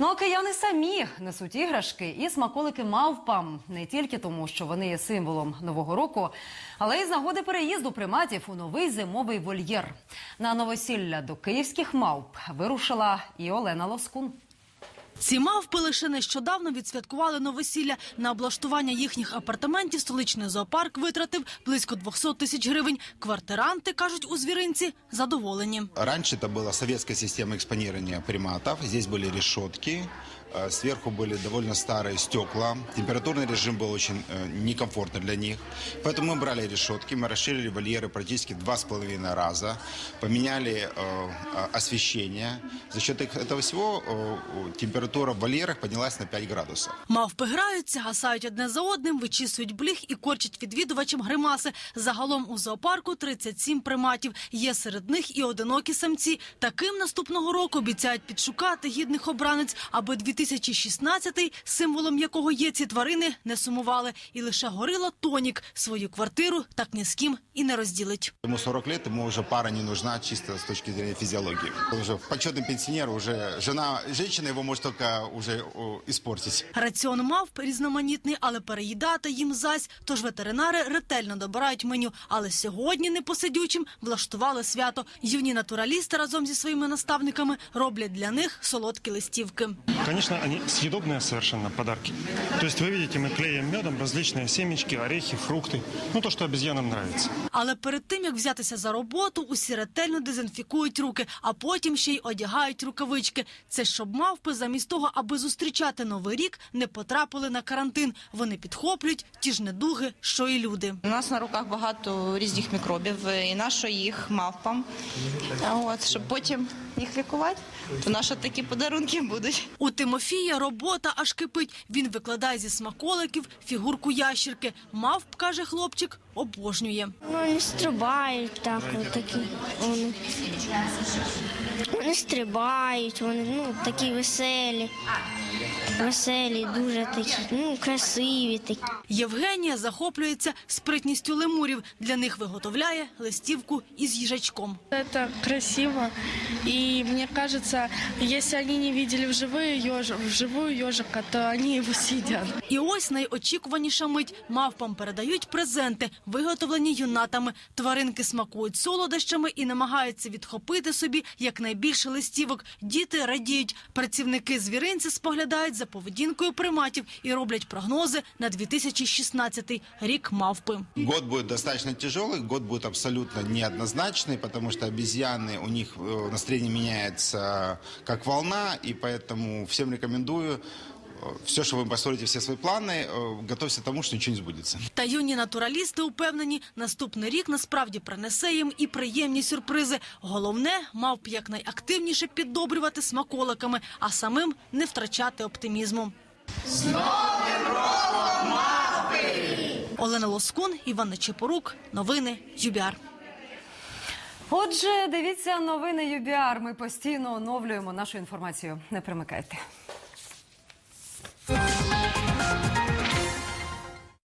Ну а кияни самі несуть іграшки і смаколики мавпам не тільки тому, що вони є символом нового року, але й з нагоди переїзду приматів у новий зимовий вольєр. На новосілля до київських мавп вирушила і Олена Лоскун. Ці мавпи лише нещодавно відсвяткували новосілля. На облаштування їхніх апартаментів столичний зоопарк витратив близько 200 тисяч гривень. Квартиранти, кажуть у звіринці, задоволені. Раньше это была советская система экспонирования приматов. Здесь были решетки, э, сверху были довольно старые стекла. Температурный режим был очень э, некомфортный для них. Поэтому мы брали решетки, мы расширили вольеры практически два с половиной раза, поменяли э, э, освещение. За счет их- этого всего э, температура в вольерах поднялась на 5 градусов. Мавпи граються, гасають одне за одним, вичісують бліх і корчать відвідувачам гримаси. Загалом у зоопарку 37 приматів. Є серед них і одинокі самці. Таким наступного року обіцяють підшукати гідних обранець, аби 2016-й, символом якого є ці тварини, не сумували. І лише горила Тонік свою квартиру так ні з ким і не розділить. Ему 40 лет, ему уже пара не нужна чисто с точки зрения физиологии. Он уже почетный пенсионер, уже жена, женщина его может только уже о, испортить. Раціон мавп різноманітний, але переїдати їм зась. Тож ветеринари ретельно добирають меню. Але сьогодні непосидючим влаштували свято. Юні натуралісти разом зі своїми наставниками роблять для них солодкі листівки Конечно, они съедобные совершенно подарки. То есть вы видите, мы клеим медом различные семечки, орехи, фрукты. Ну, то, что обезьянам нравится. Але перед тим як взятися за роботу, усі ретельно дезінфікують руки, а потім ще й одягають рукавички. Це щоб мавпи замість того, аби зустрічати новий рік, не потрапили на карантин. Вони підхоплюють ті ж недуги, що і люди. У нас на руках багато різних мікробів, і нащо їх мавпам. А От, щоб потім їх лікувати, то наші такі подарунки будуть. У Тимофія робота аж кипить. Він викладає зі смаколиків фігурку ящірки. Мавп, каже хлопчик, обожнює. Ну, вони стрибають так, от такі. Вони, вони стрибають, вони ну, такі веселі. Веселі, дуже такі, ну, красиві такі. Євгенія захоплюється спритністю лемурів. Для них виготовляє листівку із їжачком. Это красиво, и мне кажется, если они не видели вживую, ежа, вживую ежика, то они его съедят. І ось найочікуваніша мить. Мавпам передають презенти, виготовлені юнатами. Тваринки смакують солодощами і намагаються відхопити собі якнайбільше листівок. Діти радіють. Працівники звіринці споглядають за поведінкою приматів і роблять прогнози на 2016 рік мавпи. Год будет достаточно тяжелый, год будет абсолютно неоднозначный, потому что обезьяны, у них э, настроение меняется как волна, и поэтому всем рекомендую все, что вы построите, все свои планы, э, готовься к тому, что ничего не сбудется. Та юні натуралісти упевнені, наступний рік насправді принесе їм і приємні сюрпризи. Головне, мав б якнайактивніше піддобрювати смаколиками, а самим не втрачати оптимізму. З Новим роком, Олена Лоскун, Іван Нечепорук. Новини ЮБІАР. Отже, дивіться новини ЮБІАР. Ми постійно оновлюємо нашу інформацію. Не примикайте.